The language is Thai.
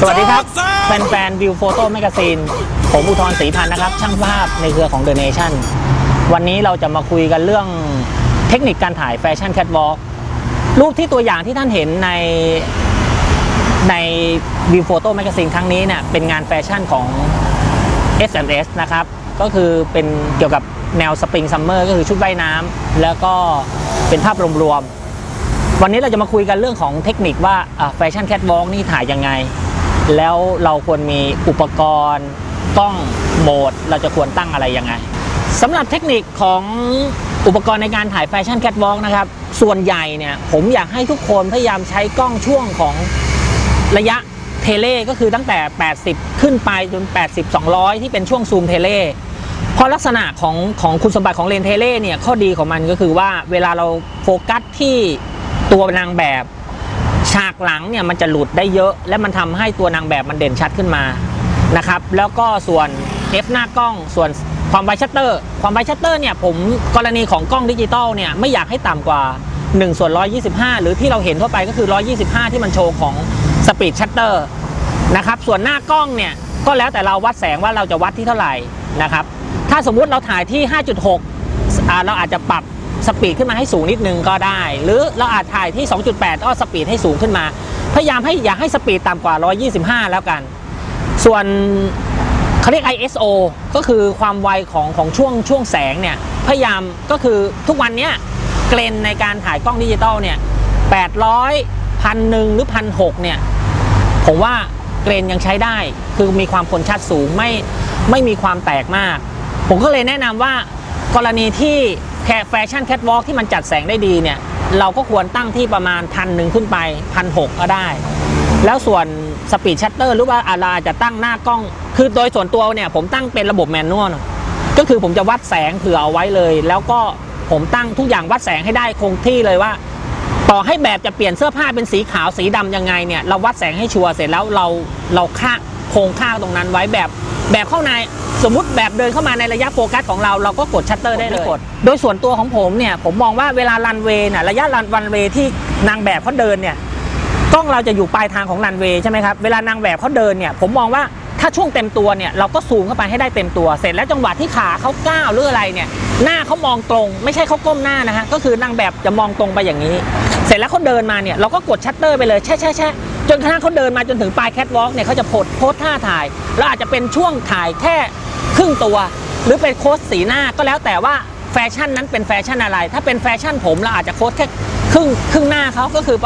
สวัสดีครับ แฟนๆวิวโฟโต้แมกซีน ผมอุทธรศรีพันธ์นะครับ ช่างภาพในเครือของ The Nation วันนี้เราจะมาคุยกันเรื่องเทคนิคการถ่ายแฟชั่นแคทวอล์กรูปที่ตัวอย่างที่ท่านเห็นในในวิวโฟโต้แมกซีนครั้งนี้เนี่ยเป็นงานแฟชั่นของ SMS นะครับ ก็คือเป็นเกี่ยวกับแนวสปริงซัมเมอร์ก็คือชุดว่ายน้ำแล้วก็เป็นภาพรวมๆวันนี้เราจะมาคุยกันเรื่องของเทคนิคว่าแฟชั่นแคทวอล์กนี่ถ่ายยังไง แล้วเราควรมีอุปกรณ์กล้องโหมด เราจะควรตั้งอะไรยังไงสำหรับเทคนิคของอุปกรณ์ในการถ่ายแฟชั่นแคทวอล์กนะครับ ส่วนใหญ่เนี่ยผมอยากให้ทุกคนพยายามใช้กล้องช่วงของระยะเทเลก็คือตั้งแต่ 80 ขึ้นไปจน 80 200 ที่เป็นช่วงซูมเทเลเพราะลักษณะของของคุณสมบัติของเลนเทเล่เนี่ยข้อดีของมันก็คือว่าเวลาเราโฟกัสที่ตัวนางแบบ ฉากหลังเนี่ยมันจะหลุดได้เยอะ และมันทำให้ตัวนางแบบมันเด่นชัดขึ้นมานะครับ แล้วก็ส่วน F หน้ากล้องส่วนความไวชัตเตอร์ ความไวชัตเตอร์เนี่ยผมกรณีของกล้องดิจิตอลเนี่ยไม่อยากให้ต่ำกว่า1ส่วน125 หรือที่เราเห็นทั่วไปก็คือ 125 ที่มันโชว์ของสปีดชัตเตอร์นะครับส่วนหน้ากล้องเนี่ยก็แล้วแต่เราวัดแสงว่าเราจะวัดที่เท่าไหร่นะครับถ้าสมมุติเราถ่ายที่ 5.6 เราอาจจะปรับ สปีดขึ้นมาให้สูงนิดนึงก็ได้ หรือเราอาจถ่ายที่ 2.8 ก็สปีดให้สูงขึ้นมา พยายามให้อย่าให้สปีดต่ำกว่า 125 แล้วกัน ส่วนเขาเรียก ISO ก็คือความไวของของช่วงช่วงแสงเนี่ย พยายามก็คือทุกวันเนี้ยเกรนในการถ่ายกล้องดิจิตอลเนี่ย800พันหนึ่งหรือพันหกเนี่ย ผมว่าเกรนยังใช้ได้ คือมีความคมชัดสูงไม่ไม่มีความแตกมาก ผมก็เลยแนะนำว่ากรณีที่ แค่แฟชั่นแคทวอล์กที่มันจัดแสงได้ดีเนี่ย เราก็ควรตั้งที่ประมาณพันหนึ่งขึ้นไปพันหก็ได้ แล้วส่วนสปีดชัตเตอร์หรือว่าอาราจะตั้งหน้ากล้อง คือโดยส่วนตัวเนี่ยผมตั้งเป็นระบบแมนนวลก็คือผมจะวัดแสงเผื่อเอาไว้เลย แล้วก็ผมตั้งทุกอย่างวัดแสงให้ได้คงที่เลยว่า ต่อให้แบบจะเปลี่ยนเสื้อผ้าเป็นสีขาวสีดำยังไงเนี่ยเราวัดแสงให้ชัวร์เสร็จแล้วเราเราค่าคงค่าตรงนั้นไว้แบบ แบบเข้าในสมมุติแบบเดินเข้ามาในระยะโฟกัสของเราเราก็กดชัตเตอร์ได้เลย โดยส่วนตัวของผมเนี่ยผมมองว่าเวลารันเวย์น่ะระยะรันรันเวย์ที่นางแบบเขาเดินเนี่ยกล้องเราจะอยู่ปลายทางของรันเวย์ใช่ไหมครับเวลานางแบบเขาเดินเนี่ยผมมองว่าถ้าช่วงเต็มตัวเนี่ยเราก็ซูมเข้าไปให้ได้เต็มตัว เสร็จแล้วจังหวะที่ขาเขาก้าวหรืออะไรเนี่ยหน้าเขามองตรง ไม่ใช่เขาก้มหน้านะฮะก็คือนางแบบจะมองตรงไปอย่างนี้ เสร็จแล้วเขาเดินมาเนี่ยเราก็กดชัตเตอร์ไปเลยแช่แช่แช่ จนกระทั่งเขาเดินมาจนถึงปลายแคทวอล์กเนี่ยเขาจะโพสโพสท่าถ่าย แล้วอาจจะเป็นช่วงถ่ายแค่ครึ่งตัว หรือเป็นโค้ดสีหน้าก็แล้วแต่ว่าแฟชั่นนั้นเป็นแฟชั่นอะไร ถ้าเป็นแฟชั่นผมเราอาจจะโค้ดแค่ครึ่งครึ่งหน้าเขาก็คือ